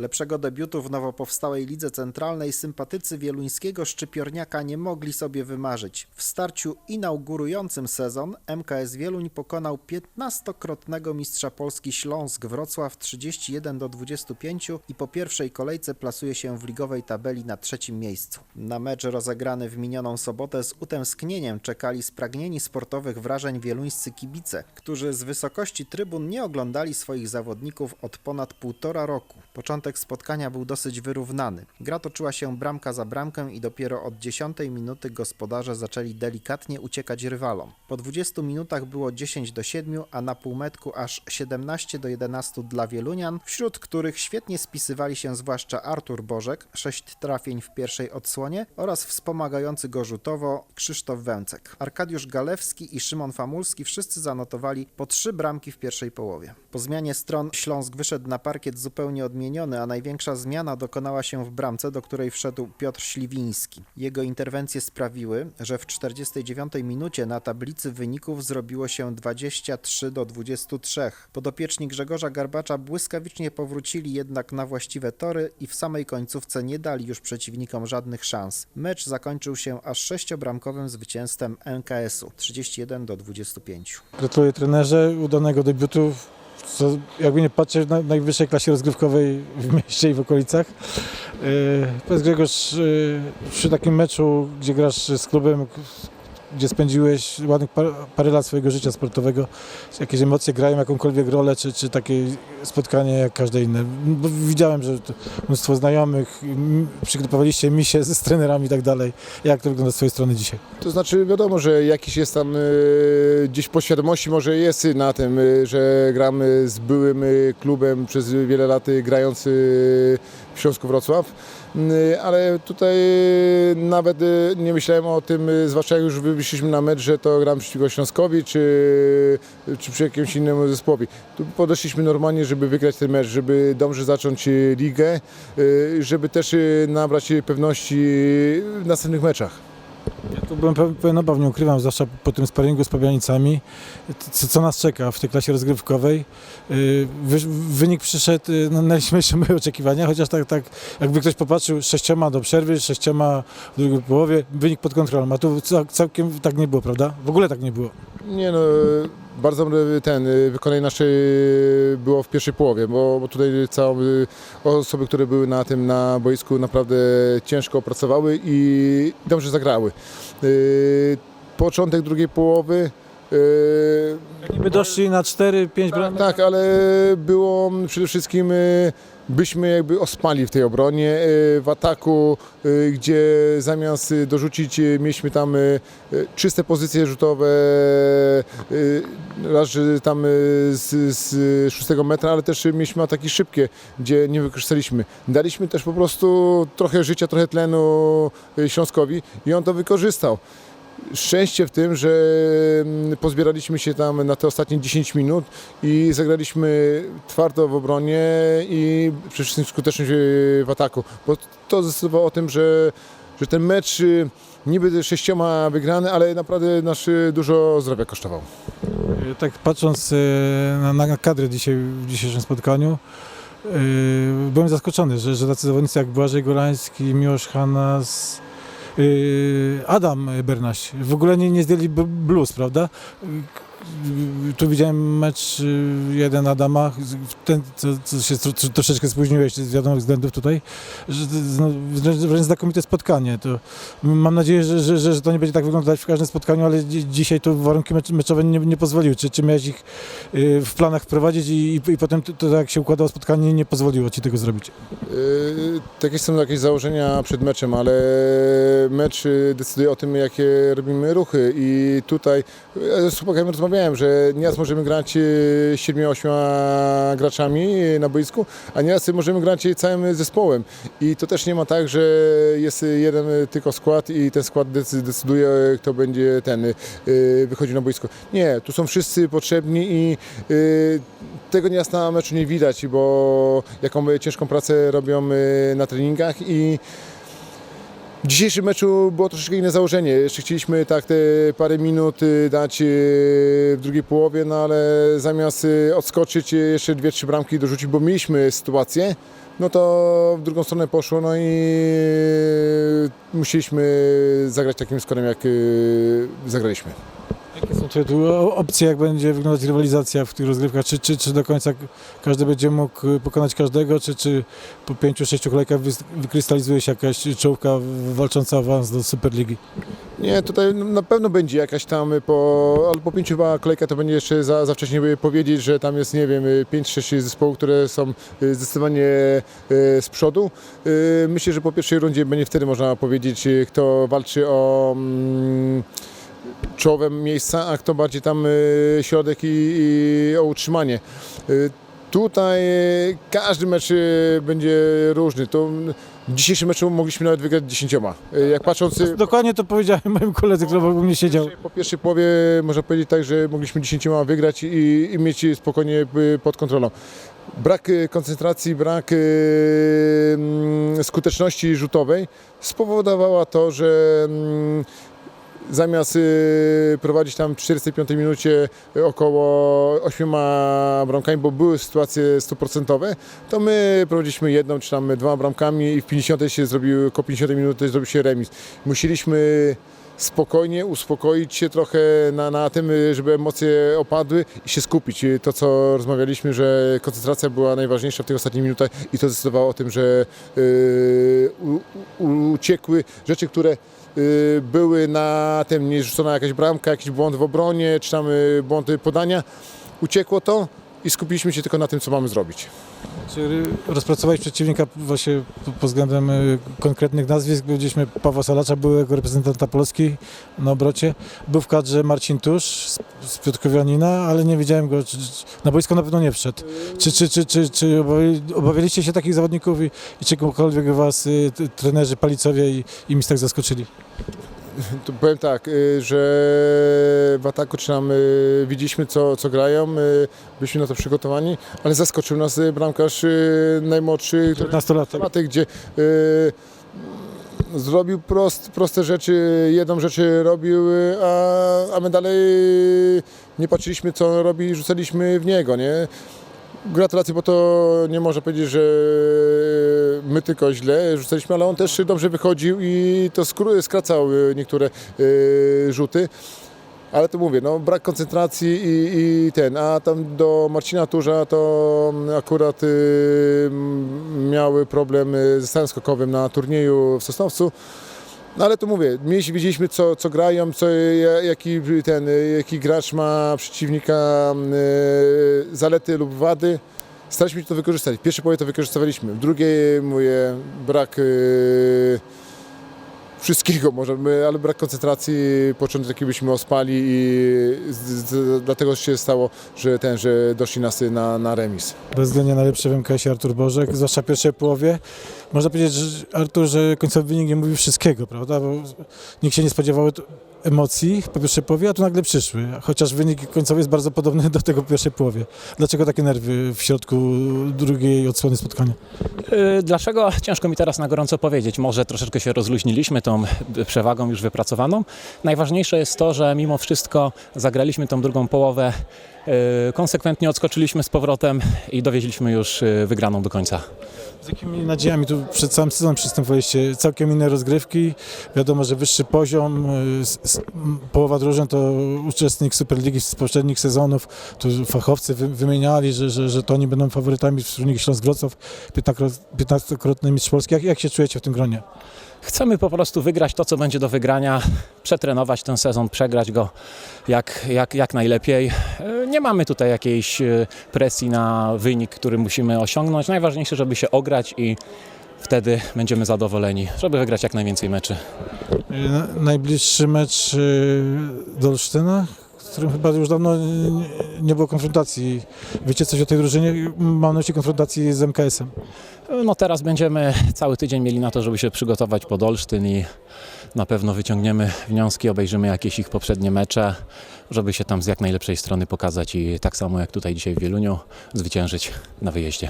Lepszego debiutu w nowo powstałej Lidze Centralnej sympatycy wieluńskiego szczypiorniaka nie mogli sobie wymarzyć. W starciu inaugurującym sezon MKS Wieluń pokonał 15-krotnego mistrza Polski Śląsk Wrocław 31 do 25 i po pierwszej kolejce plasuje się w ligowej tabeli na trzecim miejscu. Na mecz rozegrany w minioną sobotę z utęsknieniem czekali spragnieni sportowych wrażeń wieluńscy kibice, którzy z wysokości trybun nie oglądali swoich zawodników od ponad półtora roku. Początek spotkania był dosyć wyrównany. Gra toczyła się bramka za bramkę i dopiero od 10 minuty gospodarze zaczęli delikatnie uciekać rywalom. Po 20 minutach było 10 do 7, a na półmetku aż 17 do 11 dla Wielunian, wśród których świetnie spisywali się zwłaszcza Artur Bożek, 6 trafień w pierwszej odsłonie oraz wspomagający go rzutowo Krzysztof Węcek. Arkadiusz Galewski i Szymon Famulski wszyscy zanotowali po trzy bramki w pierwszej połowie. Po zmianie stron Śląsk wyszedł na parkiet zupełnie odmieniony, a największa zmiana dokonała się w bramce, do której wszedł Piotr Śliwiński. Jego interwencje sprawiły, że w 49 minucie na tablicy wyników zrobiło się 23 do 23. Podopieczni Grzegorza Garbacza błyskawicznie powrócili jednak na właściwe tory i w samej końcówce nie dali już przeciwnikom żadnych szans. Mecz zakończył się aż sześciobramkowym zwycięstwem NKS-u 31 do 25. Gratuluję trenerze udanego debiutu. Co, jakby nie patrzeć na najwyższej klasie rozgrywkowej w mieście i w okolicach. Yy, Powiedz Grzegorz, yy, przy takim meczu, gdzie grasz z klubem, gdzie spędziłeś ładnych par, parę lat swojego życia sportowego, czy jakieś emocje grają jakąkolwiek rolę, czy, czy takie spotkanie jak każde inne? Bo widziałem, że mnóstwo znajomych, przygotowaliście misie z, z trenerami i tak dalej. Jak to wygląda z twojej strony dzisiaj? To znaczy wiadomo, że jakiś jest tam e, gdzieś poświadomości może jest na tym, e, że gramy z byłym e, klubem przez wiele lat e, grając e, w Śląsku Wrocław. N- Ale tutaj nawet e, nie myślałem o tym, e, zwłaszcza jak już wyszliśmy na mecz, że to gram przeciwko Śląskowi czy, czy przy jakimś innemu zespołowi. Tu podeszliśmy normalnie, żeby wygrać ten mecz, żeby dobrze zacząć ligę, żeby też nabrać pewności w następnych meczach. Byłem pełen obaw, nie ukrywam, zwłaszcza po tym sparingu z Pabianicami, co, co nas czeka w tej klasie rozgrywkowej. Yy, Wy, wynik przyszedł yy, no, najśmielsze moje oczekiwania, chociaż tak, tak jakby ktoś popatrzył sześcioma do przerwy, sześcioma w drugiej połowie, wynik pod kontrolą, a tu cał- całkiem tak nie było, prawda? W ogóle tak nie było. Nie no, bardzo dobry ten y, wykonanie nasze y, było w pierwszej połowie, bo, bo tutaj całe y, osoby, które były na tym na boisku naprawdę ciężko pracowały i dobrze zagrały. Y, Początek drugiej połowy y, niby doszli na 4-5 tak, bramek. tak, ale było przede wszystkim y, byśmy jakby ospali w tej obronie, y, w ataku, y, gdzie zamiast dorzucić y, mieliśmy tam czyste pozycje rzutowe, raz, tam z, z metra, ale też mieliśmy ataki szybkie, gdzie nie wykorzystaliśmy. Daliśmy też po prostu trochę życia, trochę tlenu Śląskowi i on to wykorzystał szczęście w tym, że mm, pozbieraliśmy się tam na te ostatnie 10 minut i zagraliśmy twardo w obronie i przede wszystkim skuteczność y, w ataku. Bo to zdecydowało o tym, że, że ten mecz y, niby sześcioma wygrany, ale naprawdę nas y, dużo zdrowia kosztował. Tak patrząc na, na dzisiaj, w dzisiejszym spotkaniu, byłem zaskoczony, że, że tacy zawodnicy jak Błażej Golański, Miłosz Hanas, Adam Bernaś w ogóle nie, nie zdjęli blues, prawda? Tu widziałem mecz yy, jeden Adama, ten, co, co się tro, troszeczkę spóźniłeś z wiadomych względów tutaj, że no, wręcz, znakomite spotkanie. To mam nadzieję, że, że, że, to nie będzie tak wyglądać w każdym spotkaniu, ale dzi- dzisiaj to warunki mecz, meczowe nie, nie pozwoliły. Czy, czy miałeś ich yy, w planach wprowadzić i, i, i potem to, to jak się układało spotkanie nie pozwoliło ci tego zrobić? Yy, Takie są jakieś założenia przed meczem, ale mecz y, decyduje o tym, jakie robimy ruchy i tutaj z chłopakami rozmawiałem, że nieraz możemy grać 7-8 graczami na boisku, a nieraz możemy grać całym zespołem i to też nie ma tak, że jest jeden tylko skład i ten skład decy- decyduje, kto będzie ten y, wychodził na boisko. Nie, tu są wszyscy potrzebni i y, tego nieraz na meczu nie widać, bo jaką ciężką pracę robią y, na treningach i W dzisiejszym meczu było troszeczkę inne założenie. Jeszcze chcieliśmy tak te parę minut y, dać y, w drugiej połowie, no ale zamiast y, odskoczyć jeszcze dwie, trzy bramki dorzucić, bo mieliśmy sytuację, no to w drugą stronę poszło, no i musieliśmy zagrać takim skorem, jak zagraliśmy. Jakie są Twoje tu opcje, jak będzie wyglądać rywalizacja w tych rozgrywkach? Czy, czy, czy do końca każdy będzie mógł y, pokonać każdego, czy, czy po pięciu, sześciu kolejkach wykrystalizuje się jakaś czołówka walcząca awans do Superligi? Nie, tutaj na pewno będzie jakaś tam po, ale po pięciu kolejka to będzie jeszcze za, za wcześnie powiedzieć, że tam jest, nie wiem, 5-6 zespołów, które są y, zdecydowanie y, z przodu. Y, Myślę, że po pierwszej rundzie będzie wtedy można powiedzieć, y, kto walczy o mm, czołowe miejsca, a kto bardziej tam y, środek i, i o utrzymanie. Y, Tutaj y, każdy mecz będzie różny. To w dzisiejszym meczu mogliśmy nawet wygrać dziesięcioma. Jak patrząc Dokładnie to powiedziałem moim koledze, który obok mnie siedział. po pierwszej połowie można powiedzieć tak, że mogliśmy 10 wygrać i, i mieć spokojnie pod kontrolą. Brak koncentracji, brak mm, skuteczności rzutowej spowodowała to, że mm, zamiast y, prowadzić tam w 45 minucie około 8 bramkami, bo były sytuacje stuprocentowe, to my prowadziliśmy jedną czy tam dwoma bramkami i w 50 się zrobił, około 50 minuty zrobił się remis. Musieliśmy spokojnie uspokoić się trochę na, na tym, żeby emocje opadły i się skupić. To, co rozmawialiśmy, że koncentracja była najważniejsza w tych ostatnich minutach i to zdecydowało o tym, że yy, u, u, uciekły rzeczy, które yy, były na tym, nie rzucona jakaś bramka, jakiś błąd w obronie, czy tam yy, błąd podania. Uciekło to i skupiliśmy się tylko na tym, co mamy zrobić. Czy rozpracowałeś przeciwnika właśnie pod względem y, konkretnych nazwisk? Widzieliśmy Pawła Salacza, byłego reprezentanta Polski na obrocie. Był w kadrze Marcin Tusz z, Piotrkowianina, ale nie widziałem go, czy, czy, na boisko na pewno nie wszedł. Czy, czy, czy, czy, czy obawiali, obawialiście się takich zawodników i, i czegokolwiek was y, trenerzy Palicowie i, i mi tak zaskoczyli? To powiem tak, y, że w ataku czy tam y, widzieliśmy co, co grają, y, byliśmy na to przygotowani, ale zaskoczył nas bramkarz najmłodszy, który 15 lat. latek, gdzie zrobił prost, proste rzeczy, jedną rzecz robił, a, a my dalej nie patrzyliśmy co on robi i rzucaliśmy w niego, nie? Gratulacje, bo to nie można powiedzieć, że my tylko źle rzucaliśmy, ale on też dobrze wychodził i to skracał y, niektóre y, rzuty. Ale to mówię, no brak koncentracji i, i ten, a tam do Marcina Turza to akurat y, miały problem ze stałem skokowym na turnieju w Sosnowcu. No ale to mówię, mieliśmy, wiedzieliśmy co, co grają, co, ja- jaki, ten, jaki gracz ma przeciwnika y, zalety lub wady. Staraliśmy się to wykorzystać. W pierwszej połowie to wykorzystywaliśmy, w drugiej mówię brak y, wszystkiego może, ale brak koncentracji, początek taki byśmy ospali i z, z, dlatego się stało, że ten, że doszli nas na, na remis. Bezwzględnie najlepszy w MKS-ie Artur Bożek, zwłaszcza w pierwszej połowie. Można powiedzieć, że Artur, że końcowy wynik nie mówi wszystkiego, prawda? Bo nikt się nie spodziewał emocji po pierwszej połowie, a tu nagle przyszły. Chociaż wynik końcowy jest bardzo podobny do tego w pierwszej połowie. Dlaczego takie nerwy w środku drugiej odsłony spotkania? Y, Dlaczego? Ciężko mi teraz na gorąco powiedzieć. Może troszeczkę się rozluźniliśmy tą przewagą już wypracowaną. Najważniejsze jest to, że mimo wszystko zagraliśmy tą drugą połowę, konsekwentnie odskoczyliśmy z powrotem i dowieźliśmy już y, wygraną do końca. Z jakimi nadziejami tu przed całym sezonem przystępowaliście? Całkiem inne rozgrywki, wiadomo, że wyższy poziom, m, połowa drużyn to uczestnik Superligi z poprzednich sezonów, tu fachowcy wy, wymieniali, że, że, że to oni będą faworytami w turnieju Śląsk-Wrocław, 15-krot- 15-krotny mistrz Polski. Jak, jak się czujecie w tym gronie? Chcemy po prostu wygrać to, co będzie do wygrania, przetrenować ten sezon, przegrać go jak, jak, jak najlepiej. Y, Nie mamy tutaj jakiejś y, presji na wynik, który musimy osiągnąć. Najważniejsze, żeby się ograć i wtedy będziemy zadowoleni, żeby wygrać jak najwięcej meczy. Na- Najbliższy mecz do W którym chyba już dawno nie, nie było konfrontacji. Wiecie coś o tej drużynie? Mam na myśli konfrontacji z MKS-em. No teraz będziemy cały tydzień mieli na to, żeby się przygotować pod Olsztyn i na pewno wyciągniemy wnioski, obejrzymy jakieś ich poprzednie mecze, żeby się tam z jak najlepszej strony pokazać i tak samo jak tutaj dzisiaj w Wieluniu zwyciężyć na wyjeździe.